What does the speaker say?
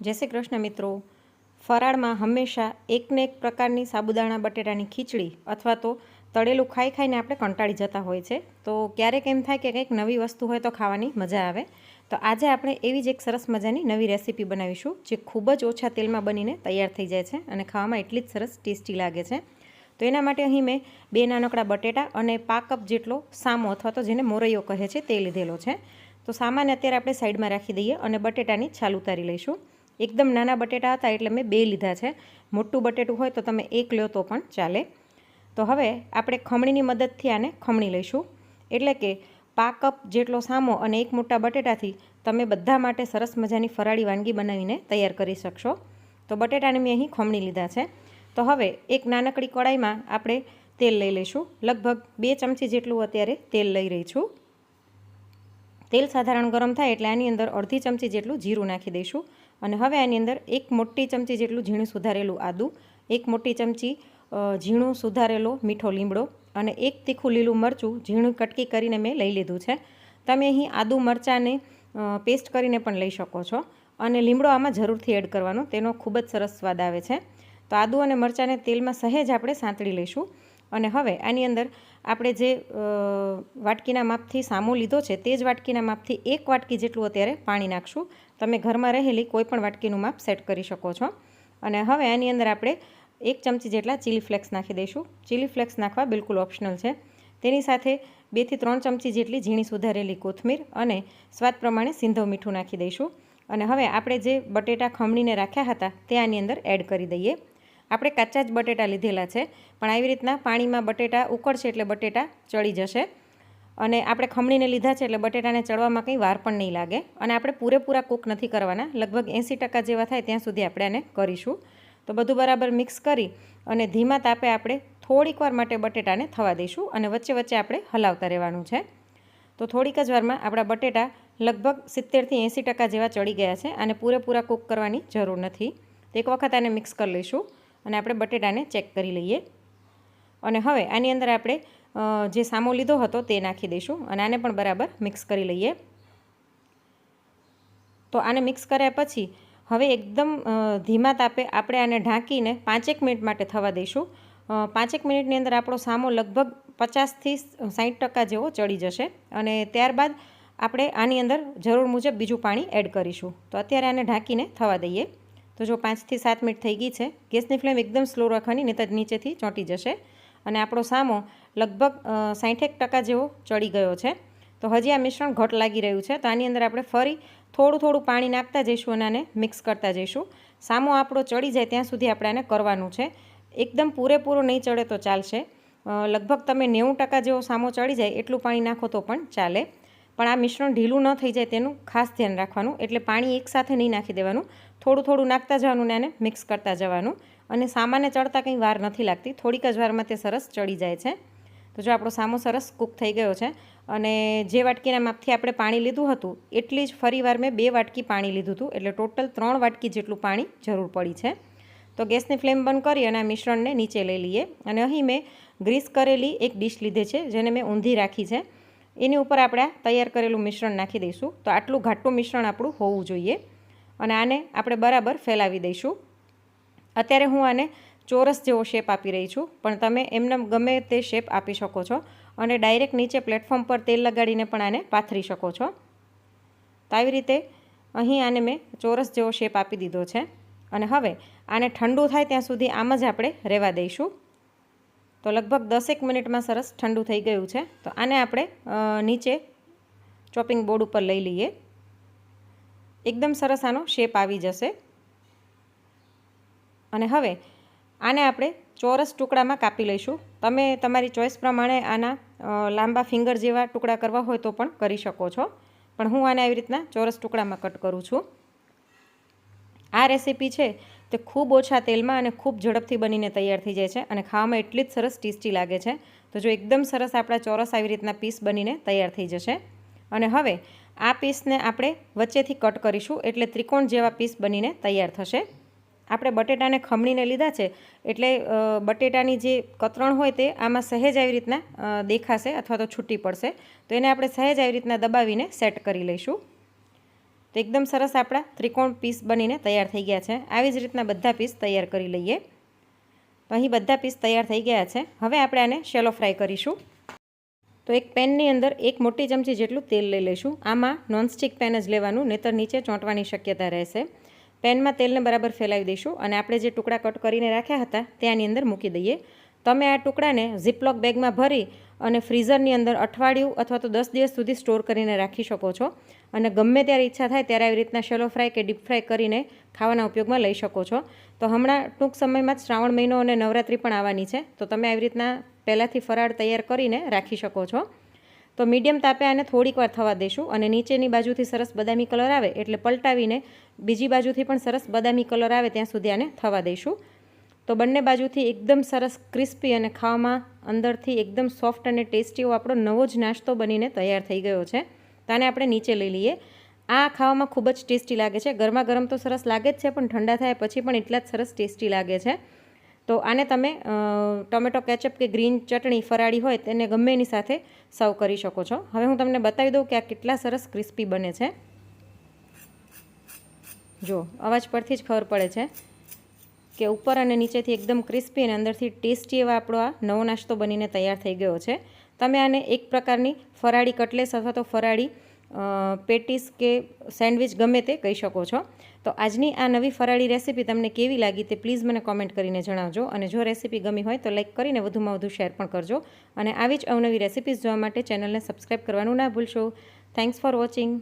જય શ્રી કૃષ્ણ મિત્રો. ફરાળમાં હંમેશા એકને એક પ્રકારની સાબુદાણા, બટેટાની ખીચડી અથવા તો તળેલું ખાઈ ખાઈને આપણે કંટાળી જતા હોય છે. તો ક્યારેક એમ થાય કે કંઈક નવી વસ્તુ હોય તો ખાવાની મજા આવે. તો આજે આપણે એવી જ એક સરસ મજાની નવી રેસીપી બનાવીશું, જે ખૂબ જ ઓછા તેલમાં બનીને તૈયાર થઈ જાય છે અને ખાવામાં એટલી જ સરસ ટેસ્ટી લાગે છે. તો એના માટે અહીં મેં બે નાનકડા બટેટા અને પા કપ જેટલો સામો અથવા તો જેને મોરૈયો કહે છે તે લીધેલો છે. તો સામાન્ય અત્યારે આપણે સાઈડમાં રાખી દઈએ અને બટેટાની છાલ ઉતારી લઈશું. એકદમ નાના બટેટા હતા એટલે મેં બે લીધા છે. મોટું બટેટું હોય તો તમે એક લ્યો તો પણ ચાલે. તો હવે આપણે ખમણીની મદદથી આને ખમણી લઈશું. એટલે કે પા કપ જેટલો સામો અને એક મોટા બટેટાથી તમે બધા માટે સરસ મજાની ફરાળી વાનગી બનાવીને તૈયાર કરી શકશો. તો બટેટાને મેં અહીં ખમણી લીધા છે. તો હવે એક નાનકડી કડાઈમાં આપણે તેલ લઈ લઈશું. લગભગ બે ચમચી જેટલું અત્યારે તેલ લઈ રહી છું. તેલ સાધારણ ગરમ થાય એટલે આની અંદર અડધી ચમચી જેટલું જીરું નાખી દઈશું. અને હવે આની અંદર એક મોટી ચમચી જેટલું ઝીણું સુધારેલું આદું, એક મોટી ચમચી ઝીણું સુધારેલો મીઠો લીમડો અને એક તીખું લીલું મરચું, ઝીણું કટકી કરીને મેં લઈ લીધું છે. તમે અહીં આદું મરચાંને પેસ્ટ કરીને પણ લઈ શકો છો અને લીમડો આમાં જરૂરથી એડ કરવાનો, તેનો ખૂબ જ સરસ સ્વાદ આવે છે. તો આદું અને મરચાંને તેલમાં સહેજ આપણે સાંતળી લઈશું. અને હવે આની અંદર આપણે જે વાટકીના માપથી સામો લીધો છે તે જ વાટકીના માપથી એક વાટકી જેટલું અત્યારે પાણી નાખશું. તમે ઘરમાં રહેલી કોઈપણ વાટકીનું માપ સેટ કરી શકો છો. અને હવે આની અંદર આપણે એક ચમચી જેટલા ચીલી ફ્લેક્સ નાખી દઈશું. ચીલી ફ્લેક્સ નાખવા બિલકુલ ઓપ્શનલ છે. તેની સાથે બેથી ત્રણ ચમચી જેટલી ઝીણી સુધારેલી કોથમીર અને સ્વાદ પ્રમાણે સિંધવ મીઠું નાખી દઈશું. અને હવે આપણે જે બટેટા ખમણીને રાખ્યા હતા તે આની અંદર એડ કરી દઈએ. આપણે કાચા જ બટેટા લીધેલા છે, પણ આવી રીતના પાણીમાં બટેટા ઉકળશે એટલે બટેટા ચડી જશે. અને આપણે ખમણીને લીધા છે એટલે બટેટાને ચડવામાં કંઈ વાર પણ નહીં લાગે. અને આપણે પૂરેપૂરા કૂક નથી કરવાના. લગભગ એંસી ટકા જેવા થાય ત્યાં સુધી આપણે આને કરીશું. તો બધું બરાબર મિક્સ કરી અને ધીમા તાપે આપણે થોડીક વાર માટે બટેટાને થવા દઈશું અને વચ્ચે વચ્ચે આપણે હલાવતા રહેવાનું છે. તો થોડીક જ વારમાં આપણા બટેટા લગભગ સિત્તેરથી એંસી ટકા જેવા ચડી ગયા છે અને પૂરેપૂરા કૂક કરવાની જરૂર નથી. તો એક વખત આને મિક્સ કરી લઈશું. અને આપણે બટેટાને ચેક કરી લઈએ. અને હવે આની અંદર આપણે જે સામો લીધો હતો તે નાખી દઈશું અને આને પણ બરાબર મિક્સ કરી લઈએ. તો આને મિક્સ કર્યા પછી હવે એકદમ ધીમા તાપે આપણે આને ઢાંકીને પાંચેક મિનિટ માટે થવા દઈશું. પાંચેક મિનિટની અંદર આપણો સામો લગભગ પચાસથી સાઠ ટકા જેવો ચડી જશે. અને ત્યારબાદ આપણે આની અંદર જરૂર મુજબ બીજું પાણી એડ કરીશું. તો અત્યારે આને ઢાંકીને થવા દઈએ. તો જો પાંચથી સાત મિનિટ થઈ ગઈ છે, ગેસની ફ્લેમ એકદમ સ્લો રાખવાની નહીં તો નીચેથી ચોંટી જશે. અને આપણો સામો લગભગ સાઠેક ટકા જેવો ચડી ગયો છે. તો હજી આ મિશ્રણ ઘટ લાગી રહ્યું છે. તો આની અંદર આપણે ફરી થોડું થોડું પાણી નાખતા જઈશું અને આને મિક્સ કરતા જઈશું. સામો આપણો ચડી જાય ત્યાં સુધી આપણે આને કરવાનું છે. એકદમ પૂરેપૂરો નહીં ચડે તો ચાલશે. લગભગ તમે નેવું ટકા જેવો સામો ચડી જાય એટલું પાણી નાખો તો પણ ચાલે. પણ આ મિશ્રણ ઢીલું ન થઈ જાય તેનું ખાસ ધ્યાન રાખવાનું. એટલે પાણી એકસાથે નહીં નાખી દેવાનું. થોડું થોડું નાખતા જવાનું ને આને મિક્સ કરતા જવાનું. અને સામાન્ય ચડતા કંઈ વાર નથી લાગતી. થોડીક જ વારમાં તે સરસ ચડી જાય છે. તો જો આપણો સામો સરસ કૂક થઈ ગયો છે અને જે વાટકીના માપથી આપણે પાણી લીધું હતું, એટલી જ ફરી વાર મેં બે વાટકી પાણી લીધું હતું. એટલે ટોટલ ત્રણ વાટકી જેટલું પાણી જરૂર પડી છે. તો ગેસની ફ્લેમ બંધ કરી અને આ મિશ્રણને નીચે લઈ લઈએ. અને અહીં મેં ગ્રીસ કરેલી એક ડીશ લીધે છે, જેને મેં ઊંધી રાખી છે. એની ઉપર આપણે તૈયાર કરેલું મિશ્રણ નાખી દઈશું. તો આટલું ઘાટું મિશ્રણ આપણું હોવું જોઈએ. અને આને આપણે બરાબર ફેલાવી દઈશું. અત્યારે હું આને ચોરસ જેવો શેપ આપી રહી છું, પણ તમે એમને ગમે તે શેપ આપી શકો છો. અને ડાયરેક્ટ નીચે પ્લેટફોર્મ પર તેલ લગાડીને પણ આને પાથરી શકો છો. તો આવી રીતે અહીં આને મેં ચોરસ જેવો શેપ આપી દીધો છે. અને હવે આને ઠંડુ થાય ત્યાં સુધી આમ જ આપણે રહેવા દઈશું. તો લગભગ દસેક મિનિટમાં સરસ ઠંડુ થઈ ગયું છે. તો આને આપણે નીચે ચોપિંગ બોર્ડ ઉપર લઈ લઈએ. એકદમ સરસ આનો શેપ આવી જશે. અને હવે આને આપણે ચોરસ ટુકડામાં કાપી લઈશું. તમે તમારી ચોઈસ પ્રમાણે આના લાંબા ફિંગર જેવા ટુકડા કરવા હોય તો પણ કરી શકો છો. પણ હું આને આવી રીતના ચોરસ ટુકડામાં કટ કરું છું. આ રેસીપી છે તે ખૂબ ઓછા તેલમાં અને ખૂબ ઝડપથી બનીને તૈયાર થઈ જાય છે અને ખાવામાં એટલી જ સરસ ટેસ્ટી લાગે છે. તો જો એકદમ સરસ આપણા ચોરસ આવી રીતના પીસ બનીને તૈયાર થઈ જશે. અને હવે આ પીસને આપણે વચ્ચેથી કટ કરીશું એટલે ત્રિકોણ જેવા પીસ બનીને તૈયાર થશે. આપણે બટેટાને ખમણીને લીધા છે એટલે બટેટાની જે કતરણ હોય તે આમાં સહેજ આવી રીતના દેખાશે અથવા તો છૂટી પડશે. તો એને આપણે સહેજ આવી રીતના દબાવીને સેટ કરી લઈશું. તો તો એકદમ સરસ આપણા ત્રિકોણ પીસ બનીને તૈયાર થઈ ગયા છે. આવી જ રીતના બધા પીસ તૈયાર કરી લઈએ. તો અહીં બધા પીસ તૈયાર થઈ ગયા છે. હવે આપણે આને શેલો ફ્રાય કરીશું. તો એક પેનની અંદર એક મોટી ચમચી જેટલું તેલ લઈ લઈશું. આમાં નોનસ્ટિક પેન જ લેવાનું, નહીતર નીચે ચોંટવાની શક્યતા રહેશે. પેનમાં તેલને બરાબર ફેલાવી દઈશું અને આપણે જે ટુકડા કટ કરીને રાખ્યા હતા, ત્યાંની અંદર મૂકી દઈએ. તમે આ ટુકડાને ઝીપલોક બેગમાં ભરી અને ફ્રીઝરની અંદર અઠવાડિયું અથવા તો દસ દિવસ સુધી સ્ટોર કરીને રાખી શકો છો. અને ગમે ત્યારે ઈચ્છા થાય ત્યારે આવી રીતના શેલો ફ્રાય કે ડીપ ફ્રાય કરીને ખાવાના ઉપયોગમાં લઈ શકો છો. તો હમણાં ટૂંક સમયમાં જ શ્રાવણ મહિનો અને નવરાત્રિ પણ આવવાની છે. તો તમે આવી રીતના પહેલાંથી ફરાળ તૈયાર કરીને રાખી શકો છો. તો મીડિયમ તાપે આને થોડીક વાર થવા દઈશું અને નીચેની બાજુથી સરસ બદામી કલર આવે એટલે પલટાવીને બીજી બાજુથી પણ સરસ બદામી કલર આવે ત્યાં સુધી આને થવા દઈશું તો બંને બાજુથી એકદમ સરસ ક્રિસ્પી અને ખાવામાં અંદરથી એકદમ સોફ્ટ અને ટેસ્ટી આપણો નવો જ નાસ્તો બનીને તૈયાર થઈ ગયો છે. તો આને આપણે નીચે લઈ લઈએ. આ ખાવામાં ખૂબ જ ટેસ્ટી લાગે છે. ગરમા ગરમ તો સરસ લાગે જ છે, પણ ઠંડા થાય પછી પણ એટલા જ સરસ ટેસ્ટી લાગે છે. તો આને તમે ટોમેટો કેચઅપ કે ગ્રીન ચટણી ફરાળી હોય તેને ગમે એની સાથે સર્વ કરી શકો છો. હવે હું તમને બતાવી દઉં કે આ કેટલા સરસ ક્રિસ્પી બને છે. જો, અવાજ પરથી જ ખબર પડે છે કે ઉપર અને નીચેથી એકદમ ક્રિસ્પી અને અંદરથી ટેસ્ટી એવા આપણો આ નવો નાસ્તો બનીને તૈયાર થઈ ગયો છે. તમે આને એક પ્રકારની ફરાળી કટલેસ અથવા તો ફરાળી પેટીસ કે સેન્ડવિચ ગમે તે કહી શકો છો. તો આજની આ નવી ફરાળી રેસીપી તમને કેવી લાગી તે પ્લીઝ મને કોમેન્ટ કરીને જણાવજો અને જો રેસીપી ગમી હોય તો લાઇક કરીને વધુમાં વધુ શેર પણ કરજો. અને આવી જ અવનવી રેસીપીઝ જોવા માટે ચેનલને સબસ્ક્રાઈબ કરવાનું ના ભૂલશો. Thanks for watching.